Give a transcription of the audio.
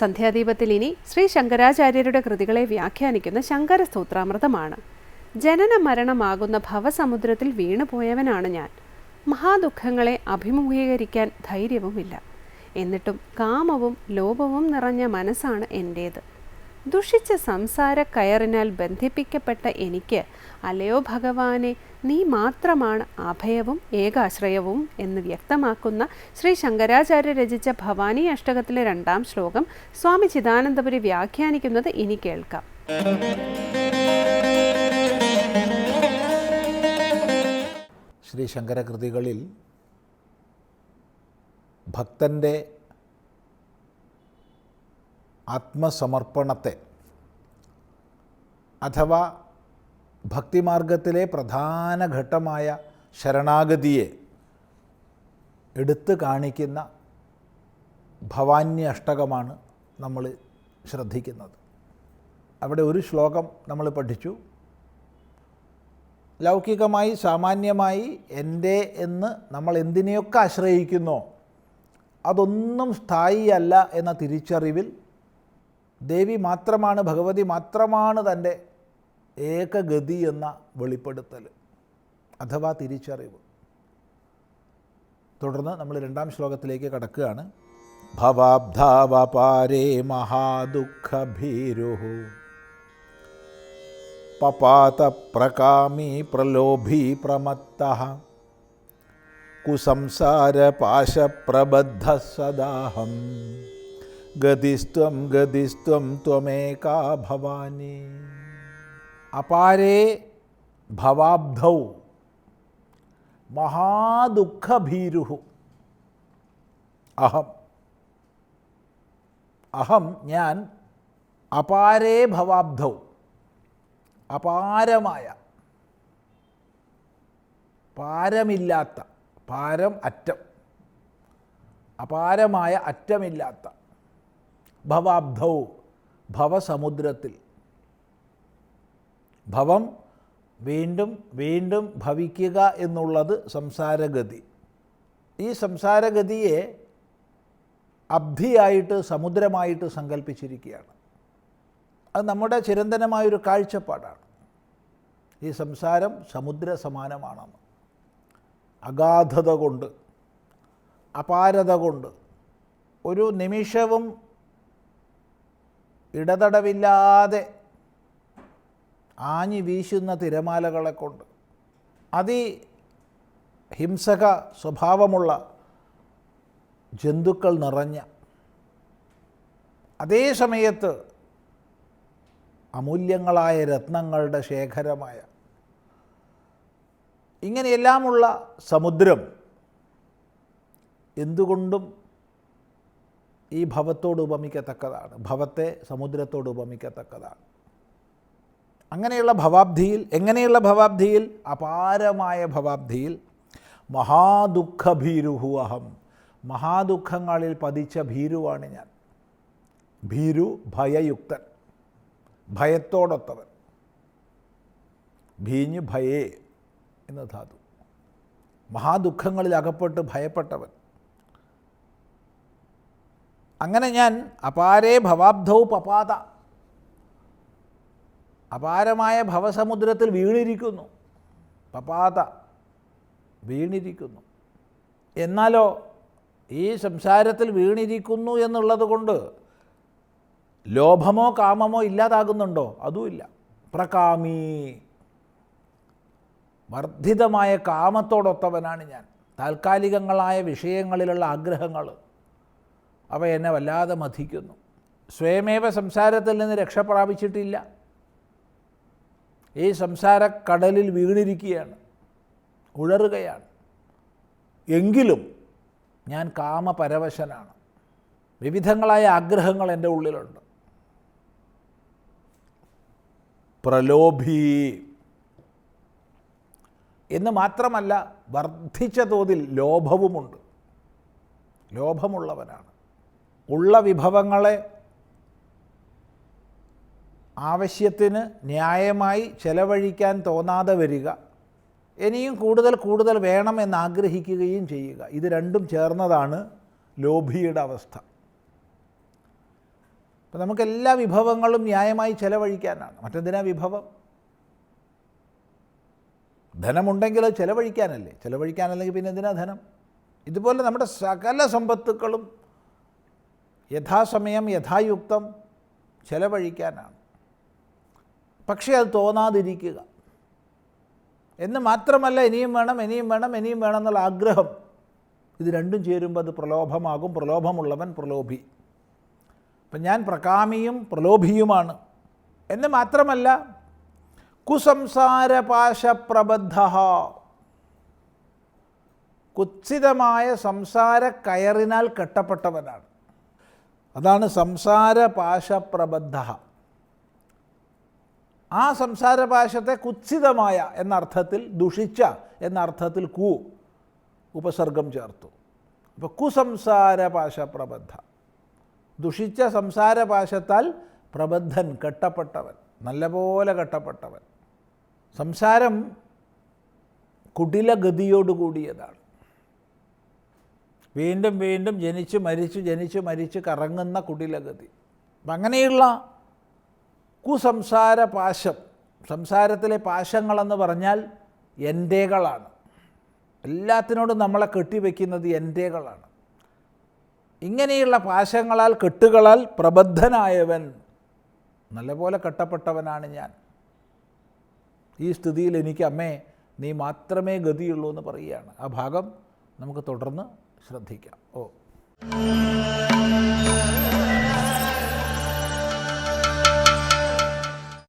സന്ധ്യാദീപത്തിൽ ഇനി ശ്രീ ശങ്കരാചാര്യരുടെ കൃതികളെ വ്യാഖ്യാനിക്കുന്ന ശങ്കര സ്തോത്രാമൃതമാണ് ജനന മരണമാകുന്ന ഭവസമുദ്രത്തിൽ വീണുപോയവനാണ് ഞാൻ. മഹാദുഃഖങ്ങളെ അഭിമുഖീകരിക്കാൻ ധൈര്യവുമില്ല. എന്നിട്ടും കാമവും ലോപവും നിറഞ്ഞ മനസ്സാണ് എന്റേത് ദുഷിച്ച സംസാര കയറിനാൽ ബന്ധിപ്പിക്കപ്പെട്ട എനിക്ക് അലയോ ഭഗവാനെ നീ മാത്രമാണ് അഭയവും ഏകാശ്രയവും എന്ന് വ്യക്തമാക്കുന്ന ശ്രീ ശങ്കരാചാര്യ രചിച്ച ഭവാനി അഷ്ടകത്തിലെ രണ്ടാം ശ്ലോകം സ്വാമി ചിദാനന്ദപുരി വ്യാഖ്യാനിക്കുന്നത് ഇനി കേൾക്കാം. ശ്രീ ശങ്കരകൃതികളിൽ ഭക്തന്റെ ആത്മസമർപ്പണത്തെ അഥവാ ഭക്തിമാർഗത്തിലെ പ്രധാന ഘട്ടമായ ശരണാഗതിയെ എടുത്തു കാണിക്കുന്ന ഭവാന്യ അഷ്ടകമാണ് നമ്മൾ ശ്രദ്ധിക്കുന്നത്. അവിടെ ഒരു ശ്ലോകം നമ്മൾ പഠിച്ചു. ലൗകികമായി സാമാന്യമായി എന്റെ എന്ന് നമ്മൾ എന്തിനെയൊക്കെ ആശ്രയിക്കുന്നോ അതൊന്നും സ്ഥായിയല്ല എന്ന തിരിച്ചറിവിൽ ദേവി മാത്രമാണ് ഭഗവതി മാത്രമാണ് തന്റെ ഏകഗതി എന്ന വെളിപ്പെടുത്തൽ അഥവാ തിരിച്ചറിവ്. തുടർന്ന് നമ്മൾ രണ്ടാം ശ്ലോകത്തിലേക്ക് കടക്കുകയാണ്. ഭവാബ്ധാവപാരേ മഹാദുഃഖഭീരു. പപാത പ്രകാമി പ്രലോഭി പ്രമത്ത. കുസംസാര പാശപ്രബദ്ധ സദാഹം. ഗതിസ്ത്വം ഗതിസ്ത്വം ത്വമേകാ ഭവാനി. അപാരേ ഭവാബ്ധൗ. മഹാദുഃഖഭീരുഹു. അഹം. അഹം ഞാൻ അപാരേ ഭവാബ്ധൗ. അപാരമായ. പാരമില്ലാത്ത പാരം അറ്റം. അപാരമായ അറ്റമില്ലാത്ത. ഭവാബ്ധൗ ഭവസമുദ്രത്തിൽ. ഭവം വീണ്ടും വീണ്ടും ഭവിക്കുക എന്നുള്ളത് സംസാരഗതി. ഈ സംസാരഗതിയെ അബ്ധിയായിട്ട് സമുദ്രമായിട്ട് സങ്കല്പിച്ചിരിക്കുകയാണ് അത് നമ്മുടെ ചിരന്തനമായൊരു കാഴ്ചപ്പാടാണ്. ഈ സംസാരം സമുദ്ര സമാനമാണെന്ന് അഗാധത കൊണ്ട് അപാരത കൊണ്ട് ഒരു നിമിഷവും ഇടതടവില്ലാതെ ആഞ്ഞു വീശുന്ന തിരമാലകളെ കൊണ്ട് അതി ഹിംസക സ്വഭാവമുള്ള ജന്തുക്കൾ നിറഞ്ഞ അതേ സമയത്ത് അമൂല്യങ്ങളായ രത്നങ്ങളുടെ ശേഖരമായ ഇങ്ങനെയെല്ലാമുള്ള സമുദ്രം എന്തുകൊണ്ടും ഈ ഭവത്തോട് ഉപമിക്കത്തക്കതാണ്. ഭവത്തെ സമുദ്രത്തോട് ഉപമിക്കത്തക്കതാണ്. അങ്ങനെയുള്ള ഭവാബ്ധിയിൽ എങ്ങനെയുള്ള ഭവാബ്ധിയിൽ? അപാരമായ ഭവാബ്ധിയിൽ മഹാദുഃഖഭീരുഹു അഹം. മഹാദുഃഖങ്ങളിൽ പതിച്ച ഭീരുവാണ് ഞാൻ. ഭീരു ഭയയുക്തൻ. ഭയത്തോടൊത്തവൻ. ഭീഞ്ഞ് ഭയേ എന്ന ധാതു. മഹാദുഃഖങ്ങളിൽ അകപ്പെട്ട് ഭയപ്പെട്ടവൻ. അങ്ങനെ ഞാൻ അപാരേ ഭവാബ്ധൗ പപാത. അപാരമായ ഭവസമുദ്രത്തിൽ വീണിരിക്കുന്നു. പപാത. വീണിരിക്കുന്നു. എന്നാലോ ഈ സംസാരത്തിൽ വീണിരിക്കുന്നു എന്നുള്ളത് കൊണ്ട് ലോഭമോ കാമമോ ഇല്ലാതാകുന്നുണ്ടോ? അതുമില്ല. പ്രകാമി. വർദ്ധിതമായ കാമത്തോടൊത്തവനാണ് ഞാൻ. താൽക്കാലികങ്ങളായ വിഷയങ്ങളിലുള്ള ആഗ്രഹങ്ങൾ. അവ എന്നെ വല്ലാതെ മഥിക്കുന്നു. സ്വയമേവ സംസാരത്തിൽ നിന്ന് രക്ഷ പ്രാപിച്ചിട്ടില്ല. ഈ സംസാരക്കടലിൽ വീണിരിക്കുകയാണ് ഉഴറുകയാണ്. എങ്കിലും ഞാൻ കാമപരവശനാണ്. വിവിധങ്ങളായ ആഗ്രഹങ്ങൾ എന്റെ ഉള്ളിലുണ്ട്. പ്രലോഭി എന്ന് മാത്രമല്ല വർദ്ധിച്ച തോതിൽ ലോഭവുമുണ്ട്. ലോഭമുള്ളവനാണ്. ഉള്ള വിഭവങ്ങളെ ആവശ്യത്തിന് ന്യായമായി ചെലവഴിക്കാൻ തോന്നാതെ വരിക. ഇനിയും കൂടുതൽ കൂടുതൽ വേണമെന്ന് ആഗ്രഹിക്കുകയും ചെയ്യുക. ഇത് രണ്ടും ചേർന്നതാണ് ലോഭിയുടെ അവസ്ഥ. അപ്പം നമുക്ക് എല്ലാ വിഭവങ്ങളും ന്യായമായി ചെലവഴിക്കാനാണ്. മറ്റെന്തിനാ വിഭവം? ധനമുണ്ടെങ്കിൽ അത് ചെലവഴിക്കാനല്ലേ? ചെലവഴിക്കാനല്ലെങ്കിൽ പിന്നെ എന്തിനാ ധനം? ഇതുപോലെ നമ്മുടെ സകല സമ്പത്തുക്കളും യഥാസമയം യഥായുക്തം ചെലവഴിക്കാനാണ്. പക്ഷേ അത് തോന്നാതിരിക്കുക. എന്ന് മാത്രമല്ല ഇനിയും വേണം ഇനിയും വേണം ഇനിയും വേണം എന്നുള്ള ആഗ്രഹം. ഇത് രണ്ടും ചേരുമ്പോൾ അത് പ്രലോഭമാകും. പ്രലോഭമുള്ളവൻ പ്രലോഭി. അപ്പം ഞാൻ പ്രകാമിയും പ്രലോഭിയുമാണ്. എന്ന് മാത്രമല്ല കുസംസാരപാശപ്രബദ്ധ കുത്സിതമായ സംസാര കയറിനാൽ കെട്ടപ്പെട്ടവനാണ്. അതാണ് സംസാരപാശപ്രബദ്ധ. ആ സംസാരപാശത്തെ കുത്സിതമായ എന്നർത്ഥത്തിൽ ദുഷിച്ച എന്നർത്ഥത്തിൽ കു ഉപസർഗം ചേർത്തു. അപ്പോൾ കുസംസാരപാശപ്രബദ്ധ. ദുഷിച്ച സംസാരപാശത്താൽ പ്രബദ്ധൻ കെട്ടപ്പെട്ടവൻ നല്ലപോലെ കെട്ടപ്പെട്ടവൻ. സംസാരം കുടിലഗതിയോടുകൂടിയതാണ്. വീണ്ടും വീണ്ടും ജനിച്ച് മരിച്ച് ജനിച്ച് മരിച്ച് കറങ്ങുന്ന കുടിലഗതി. അപ്പം അങ്ങനെയുള്ള കുസംസാര പാശം സംസാരത്തിലെ പാശങ്ങളെന്ന് പറഞ്ഞാൽ എന്റെകളാണ് എല്ലാത്തിനോടും നമ്മളെ കെട്ടിവെക്കുന്നത് എന്റെകളാണ് ഇങ്ങനെയുള്ള പാശങ്ങളാൽ കെട്ടുകളാൽ പ്രബദ്ധനായവൻ നല്ലപോലെ കെട്ടപ്പെട്ടവനാണ് ഞാൻ. ഈ സ്ഥിതിയിൽ എനിക്ക് അമ്മേ നീ മാത്രമേ ഗതിയുള്ളൂ എന്ന് പറയുകയാണ്. ആ ഭാഗം നമുക്ക് തുടർന്ന് ശ്രദ്ധിക്കാം. ഓ.